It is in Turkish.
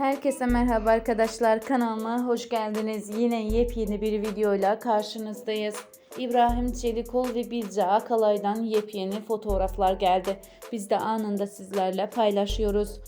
Herkese merhaba arkadaşlar kanalıma hoş geldiniz. Yine yepyeni bir videoyla karşınızdayız. İbrahim Çelikol ve Bilge Akalay'dan yepyeni fotoğraflar geldi. Biz de anında sizlerle paylaşıyoruz.